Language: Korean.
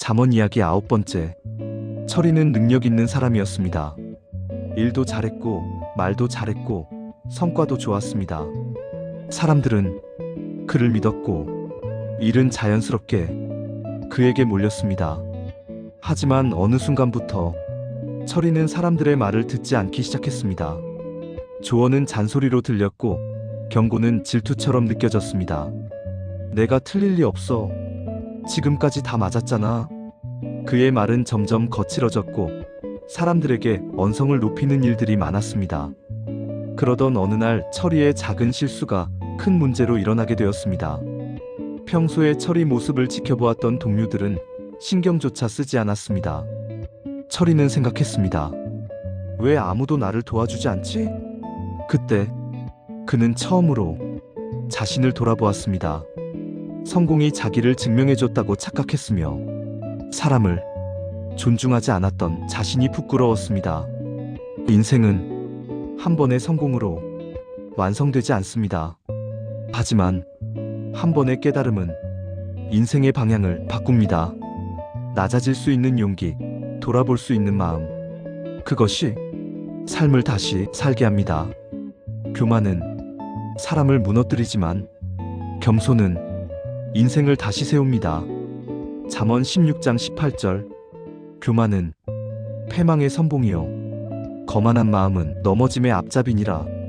잠언 이야기 아홉 번째. 철이는 능력 있는 사람이었습니다. 일도 잘했고, 말도 잘했고, 성과도 좋았습니다. 사람들은 그를 믿었고, 일은 자연스럽게 그에게 몰렸습니다. 하지만 어느 순간부터 철이는 사람들의 말을 듣지 않기 시작했습니다. 조언은 잔소리로 들렸고, 경고는 질투처럼 느껴졌습니다. 내가 틀릴 리 없어. 지금까지 다 맞았잖아. 그의 말은 점점 거칠어졌고 사람들에게 언성을 높이는 일들이 많았습니다. 그러던 어느 날 철이의 작은 실수가 큰 문제로 일어나게 되었습니다. 평소에 철이 모습을 지켜보았던 동료들은 신경조차 쓰지 않았습니다. 철이는 생각했습니다. 왜 아무도 나를 도와주지 않지? 그때 그는 처음으로 자신을 돌아보았습니다. 성공이 자기를 증명해줬다고 착각했으며 사람을 존중하지 않았던 자신이 부끄러웠습니다. 인생은 한 번의 성공으로 완성되지 않습니다. 하지만 한 번의 깨달음은 인생의 방향을 바꿉니다. 낮아질 수 있는 용기, 돌아볼 수 있는 마음. 그것이 삶을 다시 살게 합니다. 교만은 사람을 무너뜨리지만 겸손은 인생을 다시 세웁니다. 잠언 16장 18절 교만은 패망의 선봉이요 거만한 마음은 넘어짐의 앞잡이니라